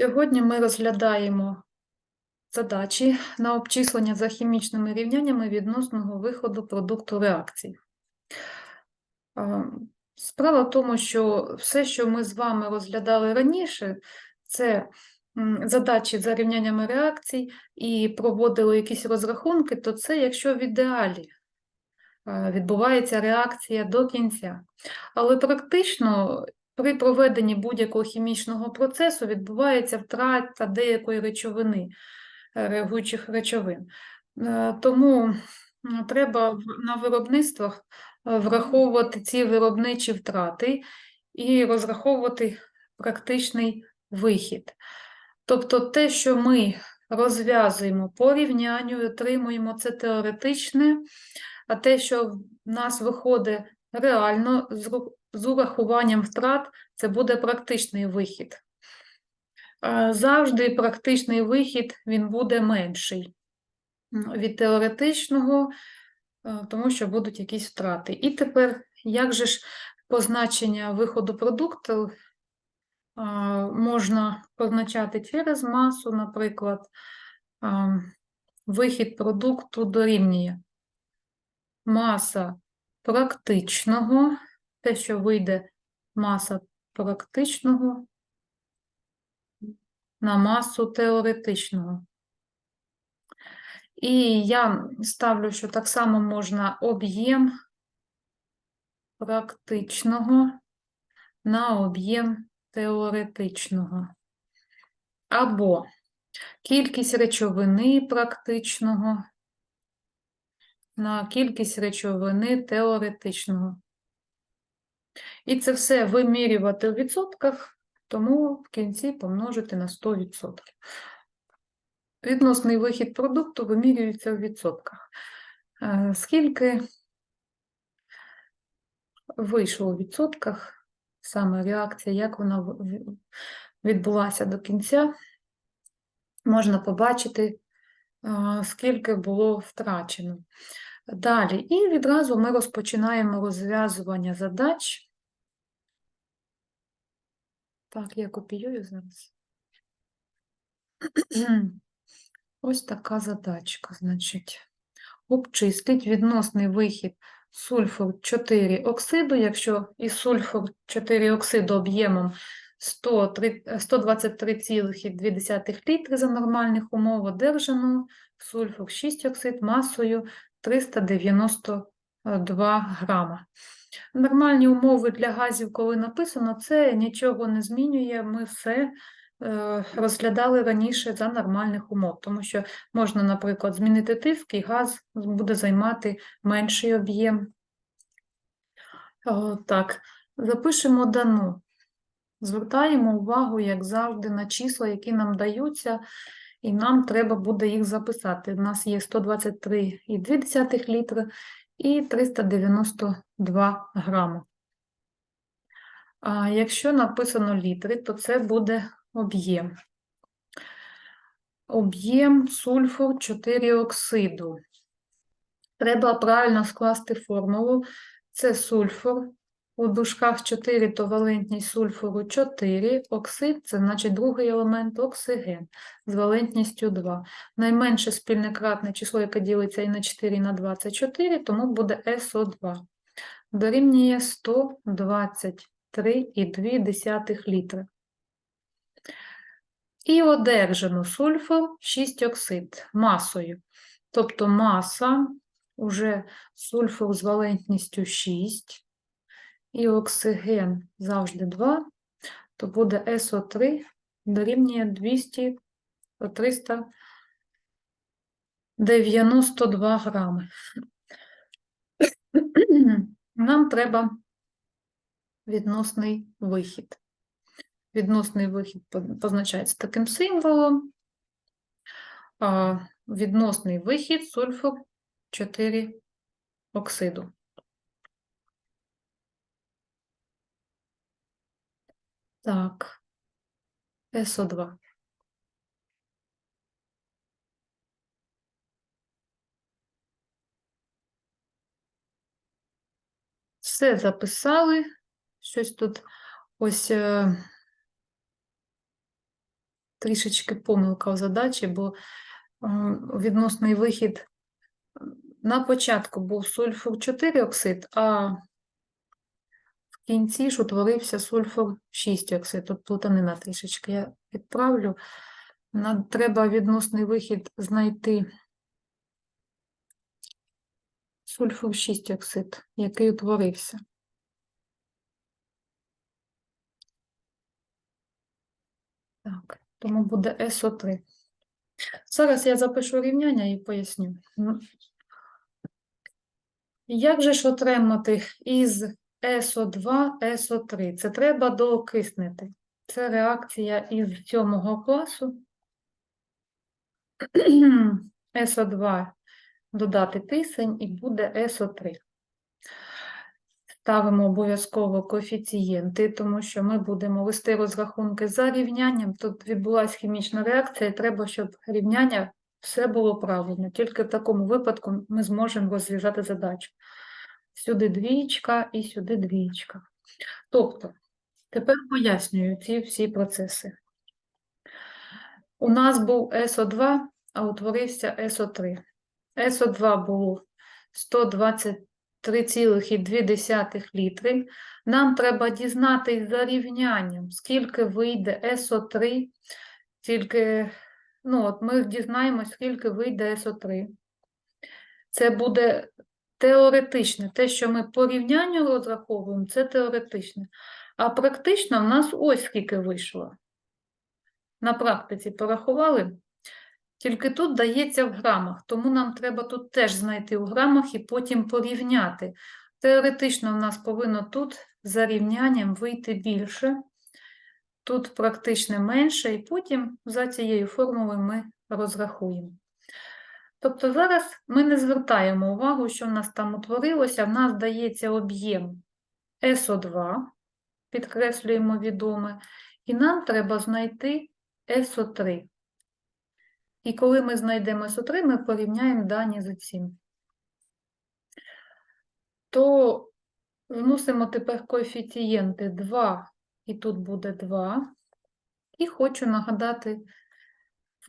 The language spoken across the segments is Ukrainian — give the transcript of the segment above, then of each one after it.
Сьогодні ми розглядаємо задачі на обчислення за хімічними рівняннями відносного виходу продукту реакції. Справа в тому, що все, що ми з вами розглядали раніше, це задачі за рівняннями реакцій і проводили якісь розрахунки, то це якщо в ідеалі відбувається реакція до кінця. Але практично при проведенні будь-якого хімічного процесу відбувається втрата деякої речовини, е, реагуючих речовин. Е, Тому треба на виробництвах е, враховувати ці виробничі втрати і розраховувати практичний вихід. Тобто те, що ми розв'язуємо по рівнянню отримуємо, це теоретичне, а те, що в нас виходить реально з урахуванням втрат, це буде практичний вихід. Е, Завжди практичний вихід він буде менший від теоретичного, е, тому що будуть якісь втрати. І тепер, як же ж позначення виходу продукту можна позначати через масу, наприклад, вихід продукту дорівнює маса практичного, те, що вийде маса практичного на масу теоретичного. І я ставлю, що так само можна об'єм практичного на об'єм теоретичного. Або кількість речовини практичного на кількість речовини теоретичного. І це все вимірювати в відсотках, тому в кінці помножити на 100%. Відносний вихід продукту вимірюється в відсотках. Е, Скільки вийшло у відсотках саме реакція, як вона в- в- відбулася до кінця, можна побачити, е, скільки було втрачено. Далі, і відразу ми розпочинаємо розв'язування задач. Так, я копіюю зараз. Ось така задачка, значить. Обчисліть відносний вихід сульфур 4 оксиду, якщо із сульфур 4 оксиду об'ємом 103 е, 123,2 літри за нормальних умов одержано сульфур 6 оксид масою 392 грама. Нормальні умови для газів, коли написано, це нічого не змінює, ми все е, розглядали раніше за нормальних умов, тому що можна, наприклад, змінити тиск, і газ буде займати менший об'єм. Так, запишемо дану. Звертаємо увагу, як завжди, на числа, які нам даються, і нам треба буде їх записати. У нас є 123,2 літри і 392 грами. А якщо написано літри, то це буде об'єм. Об'єм сульфур 4 оксиду. Треба правильно скласти формулу. Це сульфур. У дужках 4 то валентність сульфуру 4, оксид це значить другий елемент оксиген з валентністю 2. Найменше спільне кратне число, яке ділиться і на 4, і на 2 це 4, тому буде СО2. Дорівнює 123,2 літри. І одержано сульфур 6 оксид масою. Тобто маса уже сульфур з валентністю 6 і оксиген завжди 2, то буде СО3 дорівнює 200 392 грами. Нам треба відносний вихід. Відносний вихід позначається таким символом. Відносний вихід сульфур 4 оксиду. Так, СО2. Все записали. Щось тут ось е, трішечки помилка в задачі, бо м, відносний вихід на початку був сульфур 4 оксид, а в кінці ж утворився сульфур 6 оксид. Тут плутанина трішечки. Я відправлю. Нам треба відносний вихід знайти сульфур 6 оксид, який утворився. Так, тому буде СО3. Зараз я запишу рівняння і поясню. Як же ж отримати із СО2 СО3? Це треба доокиснити. Це реакція із сьомого класу. СО2 додати кисень і буде СО3. Ставимо обов'язково коефіцієнти, тому що ми будемо вести розрахунки за рівнянням. Тут відбулася хімічна реакція, і треба, щоб рівняння все було правильно. Тільки в такому випадку ми зможемо розв'язати задачу. Сюди двічка і сюди двічка. Тобто, тепер пояснюю ці всі процеси. У нас був СО2, а утворився СО3. СО2 було 123,2 літри. Нам треба дізнатись за рівнянням, скільки вийде СО3, тільки, ну от ми дізнаємось, скільки вийде СО3. Це буде теоретичне. Те, що ми по рівнянню розраховуємо, це теоретичне. А практично в нас ось скільки вийшло. На практиці порахували. Тільки тут дається в грамах, тому нам треба тут теж знайти у грамах і потім порівняти. Теоретично в нас повинно тут за рівнянням вийти більше, тут практично менше, і потім за цією формулою ми розрахуємо. Тобто зараз ми не звертаємо увагу, що в нас там утворилося. В нас дається об'єм СО2, підкреслюємо відоме, і нам треба знайти СО3. І коли ми знайдемо СО3, ми порівняємо дані з цим. То вносимо тепер коефіцієнти 2, і тут буде 2. І хочу нагадати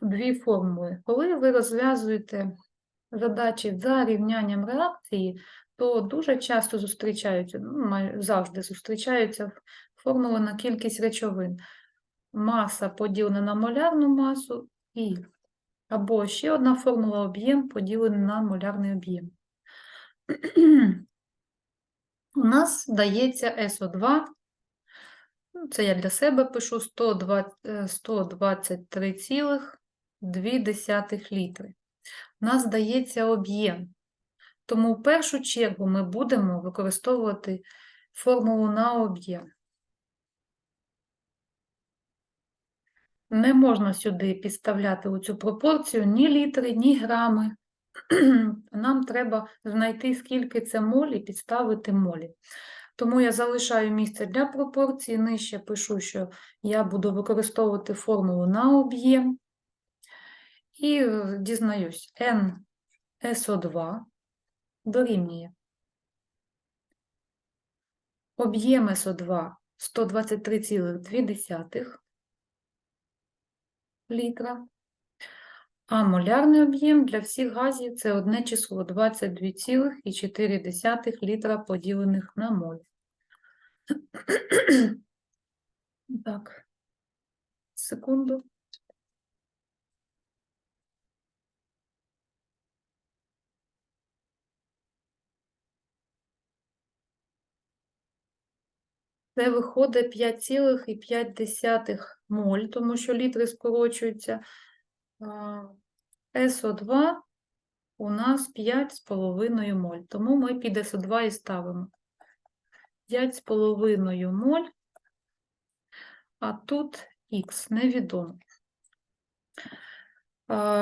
дві формули. Коли ви розв'язуєте задачі за рівнянням реакції, то дуже часто зустрічаються, ну, завжди зустрічаються формули на кількість речовин. Маса поділена на молярну масу і або ще одна формула об'єм поділена на молярний об'єм. У нас дається СО2, ну, це я для себе пишу 123,5 0,2 літри. Нас дається об'єм. Тому в першу чергу ми будемо використовувати формулу на об'єм. Не можна сюди підставляти у цю пропорцію ні літри, ні грами. Нам треба знайти, скільки це молі, підставити молі. Тому я залишаю місце для пропорції. Нижче пишу, що я буду використовувати формулу на об'єм. І е, дізнаюсь, NSO2 дорівнює об'єм СО2 123,2 літра, а молярний об'єм для всіх газів це одне число 22,4 літра поділених на моль. Так, секунду. Це виходить 5,5 моль, тому що літри скорочуються. СО2 у нас 5,5 моль, тому ми під СО2 і ставимо. 5,5 моль, а тут х невідомо.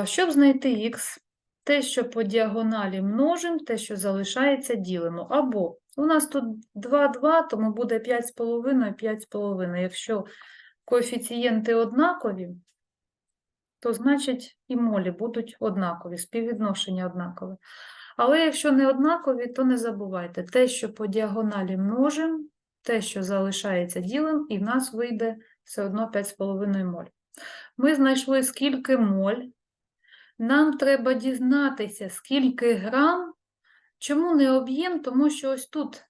Щоб знайти х, те, що по діагоналі множимо, те, що залишається, ділимо. Або у нас тут 2, 2, тому буде 5,5, 5,5. Якщо коефіцієнти однакові, то значить і молі будуть однакові, співвідношення однакове. Але якщо не однакові, то не забувайте, те, що по діагоналі множимо, те, що залишається ділим, і в нас вийде все одно 5,5 моль. Ми знайшли скільки моль. Нам треба дізнатися, скільки грам. Чому не об'єм? Тому що ось тут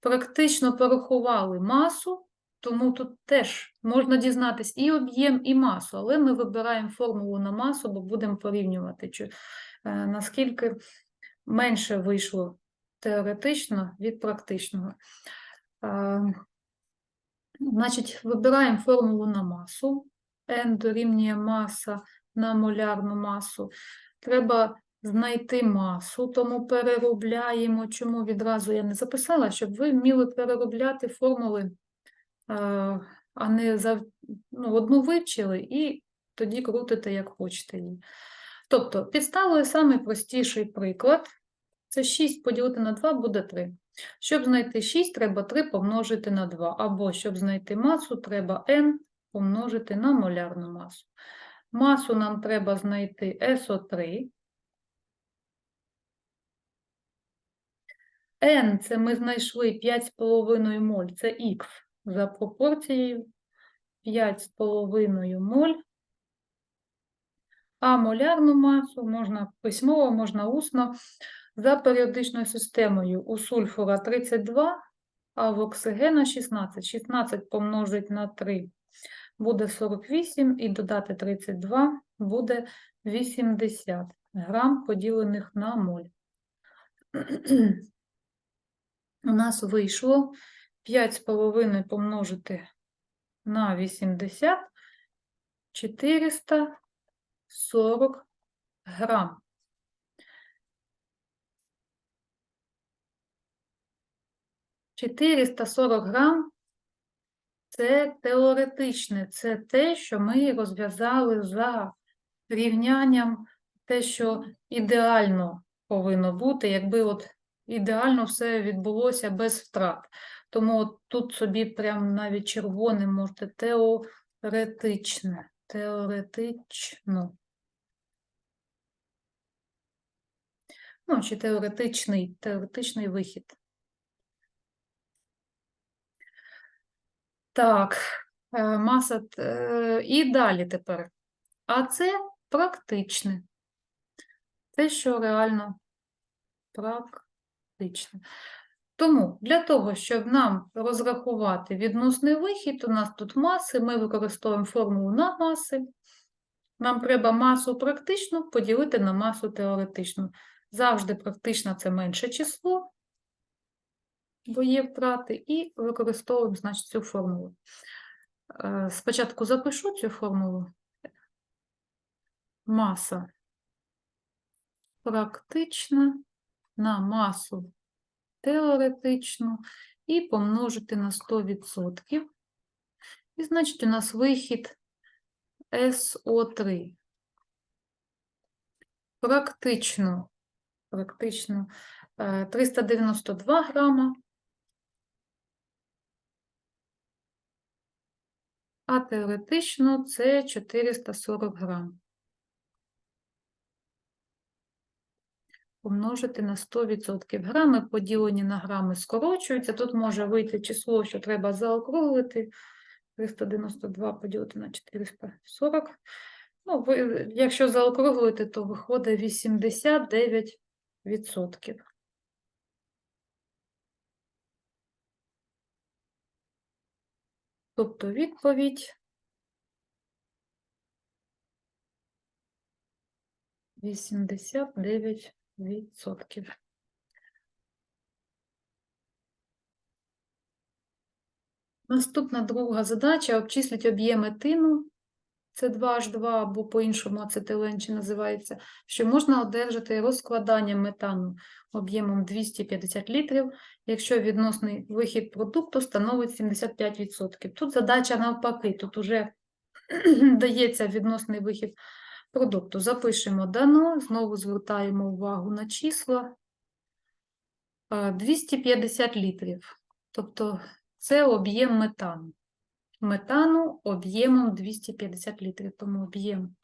практично порахували масу, тому тут теж можна дізнатись і об'єм, і масу, але ми вибираємо формулу на масу, бо будемо порівнювати, чи, е, наскільки менше вийшло теоретично від практичного. Значить, вибираємо формулу на масу. N дорівнює маса на молярну масу. Треба знайти масу, тому переробляємо. Чому відразу я не записала, щоб ви вміли переробляти формули, е, а не за, ну, одну вивчили і тоді крутите, як хочете її. Тобто, підставою самий простіший приклад. Це 6 поділити на 2 буде 3. Щоб знайти 6, треба 3 помножити на 2. Або щоб знайти масу, треба n помножити на молярну масу. Масу нам треба знайти СО3. N це ми знайшли 5,5 моль, це Х за пропорцією 5,5 моль. А молярну масу можна письмово, можна усно. За періодичною системою у сульфура 32, а в оксигена 16. 16 помножить на 3 буде 48, і додати 32 буде 80 грам поділених на моль. У нас вийшло 5,5 помножити на 80 440 грам. Чотириста сорок грам це теоретичне, це те, що ми розв'язали за рівнянням, те, що ідеально повинно бути, якби от ідеально все відбулося без втрат. Тому тут собі прям навіть червоним можете теоретичне, теоретично. Ну, чи теоретичний, теоретичний вихід. Так, е, маса е, і далі тепер. А це практичне. Те, що реально практичне. Тому для того, щоб нам розрахувати відносний вихід, у нас тут маси, ми використовуємо формулу на маси. Нам треба масу практичну поділити на масу теоретичну. Завжди практична це менше число, бо є втрати, і використовуємо, значить, цю формулу. Е, Спочатку запишу цю формулу. Маса практична на масу теоретичну і помножити на 100%. І, значить, у нас вихід СО3. Практично, практично е, 392 грама, а теоретично це 440 грам. Помножити на 100%. Грами поділені на грами скорочуються. Тут може вийти число, що треба заокруглити. 392 поділити на 440. Ну, ви, якщо заокруглити, то виходить 89%. Тобто відповідь 89%. Наступна друга задача обчислить об'єм етину, це 2H2 або по-іншому ацетилен чи називається, що можна одержати розкладанням метану об'ємом 250 літрів, якщо відносний вихід продукту становить 75%. Тут задача навпаки, тут уже дається відносний вихід продукту. Запишемо дано, знову звертаємо увагу на числа. Е, 250 літрів, тобто це об'єм метану. Метану об'ємом 250 літрів, тому об'єм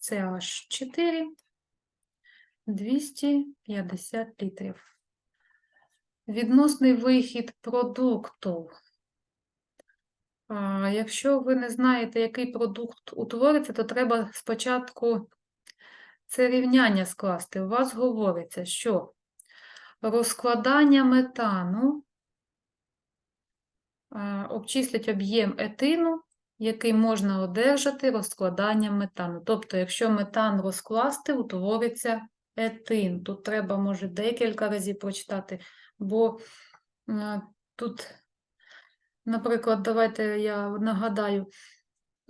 CH4 250 літрів. Відносний вихід продукту Якщо ви не знаєте, який продукт утвориться, то треба спочатку це рівняння скласти. У вас говориться, що розкладання метану а, обчислять об'єм етину, який можна одержати розкладанням метану. Тобто, якщо метан розкласти, утвориться етин. Тут треба, може, декілька разів прочитати, бо е, тут, наприклад, давайте я нагадаю,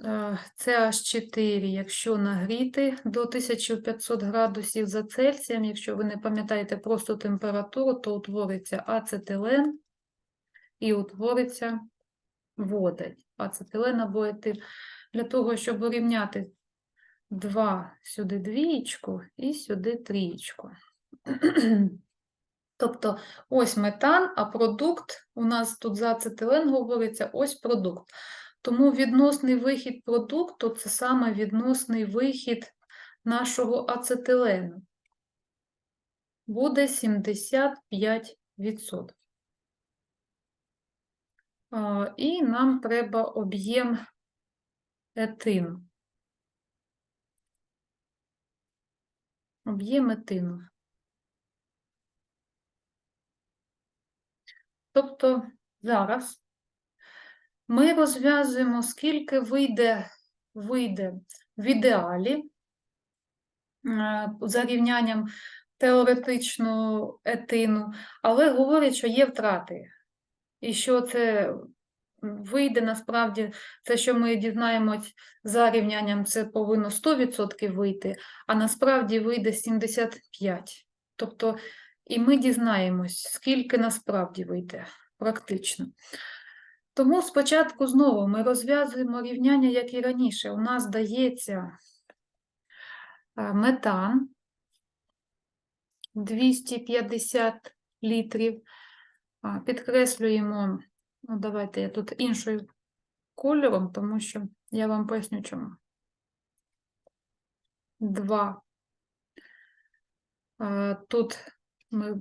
е, CH4, якщо нагріти до 1500 градусів за Цельсієм, якщо ви не пам'ятаєте просто температуру, то утвориться ацетилен і утвориться водень, ацетилен або етил. Для того, щоб урівняти 2 сюди двієчку і сюди трієчку. Тобто ось метан, а продукт, у нас тут за ацетилен говориться, ось продукт. Тому відносний вихід продукту це саме відносний вихід нашого ацетилену. Буде 75%. І нам треба об'єм етину. Об'єм етину. Тобто зараз ми розв'язуємо, скільки вийде, вийде в ідеалі е, за рівнянням теоретичного етину, але говорять, що є втрати. І що це вийде насправді, це, що ми дізнаємось за рівнянням, це повинно 100% вийти, а насправді вийде 75%. Тобто, і ми дізнаємось, скільки насправді вийде практично. Тому спочатку знову ми розв'язуємо рівняння, як і раніше. У нас дається е, метан 250 літрів. Підкреслюємо, ну давайте я тут іншою кольором, тому що я вам поясню чому. 2. Тут ми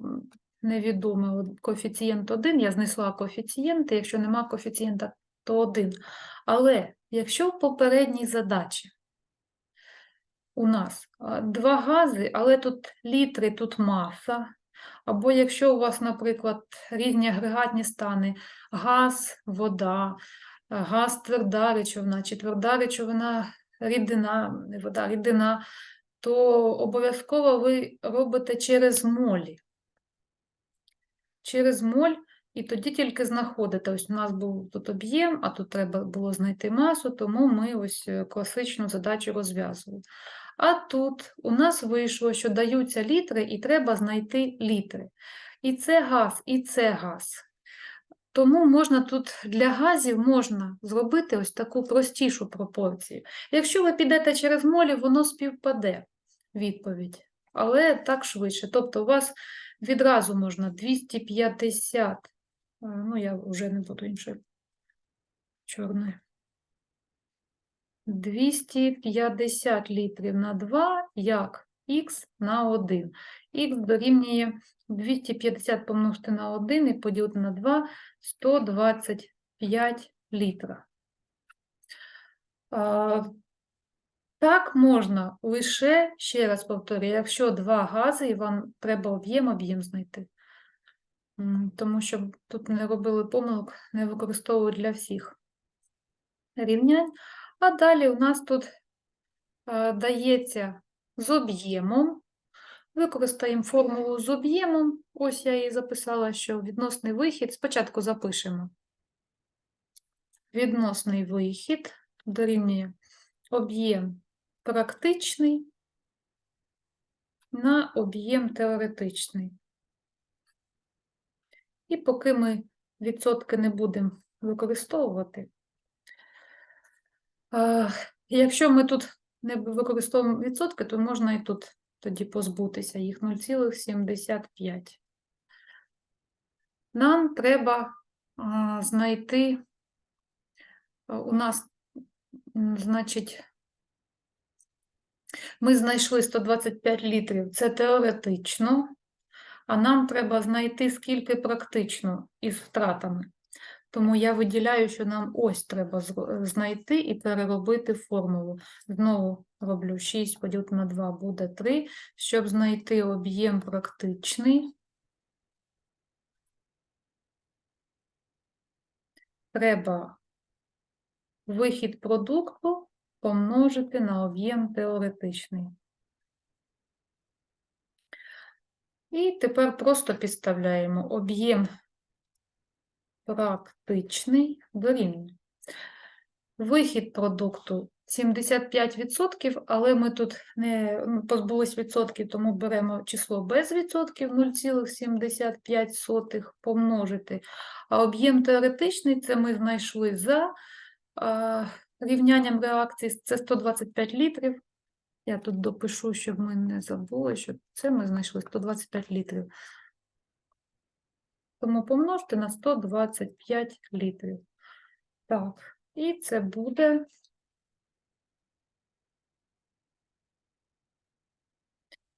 невідомий коефіцієнт 1, я знесла коефіцієнти, якщо нема коефіцієнта, то 1. Але якщо в попередній задачі у нас два гази, але тут літри, тут маса, або якщо у вас, наприклад, різні агрегатні стани, газ, вода, газ тверда речовина, чи тверда речовина, рідина, не вода, рідина, то обов'язково ви робите через молі. Через моль, і тоді тільки знаходите. Ось у нас був тут об'єм, а тут треба було знайти масу, тому ми ось е, класичну задачу розв'язували. А тут у нас вийшло, що даються літри, і треба знайти літри. І це газ, і це газ. Тому можна тут для газів можна зробити ось таку простішу пропорцію. Якщо ви підете через молі, воно співпаде відповідь, але так швидше. Тобто у вас відразу можна 250, ну я вже не буду іншою чорною. 250 літрів на 2, як х на 1. Х дорівнює 250 помножити на 1 і поділити на 2 125 літра. Так можна лише, ще раз повторюю, якщо два гази, і вам треба об'єм, об'єм знайти. Тому що тут не робили помилок, не використовують для всіх рівнянь. А далі у нас тут е, дається з об'ємом. Використаємо формулу з об'ємом. Ось я її записала, що відносний вихід. Спочатку запишемо. Відносний вихід дорівнює об'єм практичний на об'єм теоретичний. І поки ми відсотки не будемо використовувати, якщо ми тут не використовуємо відсотки, то можна і тут тоді позбутися їх 0,75. Нам треба знайти, у нас, значить, ми знайшли 125 літрів, це теоретично, а нам треба знайти скільки практично із втратами. Тому я виділяю, що нам ось треба знайти і переробити формулу. Знову роблю 6 поділити на 2 буде 3. Щоб знайти об'єм практичний, треба вихід продукту помножити на об'єм теоретичний. І тепер просто підставляємо об'єм практичний дорівнює. Вихід продукту 75%, але ми тут не ну, позбулись відсотків, тому беремо число без відсотків 0,75 помножити. А об'єм теоретичний це ми знайшли за а, рівнянням реакції, це 125 літрів. Я тут допишу, щоб ми не забули, що це ми знайшли 125 літрів. Тому помножте на 125 літрів. Так, і це буде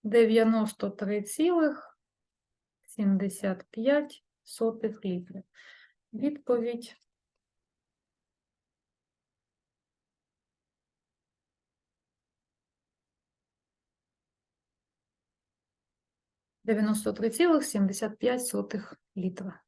93,75 літрів. Відповідь дев'яносто три цілих сімдесят п'ять сотих літра.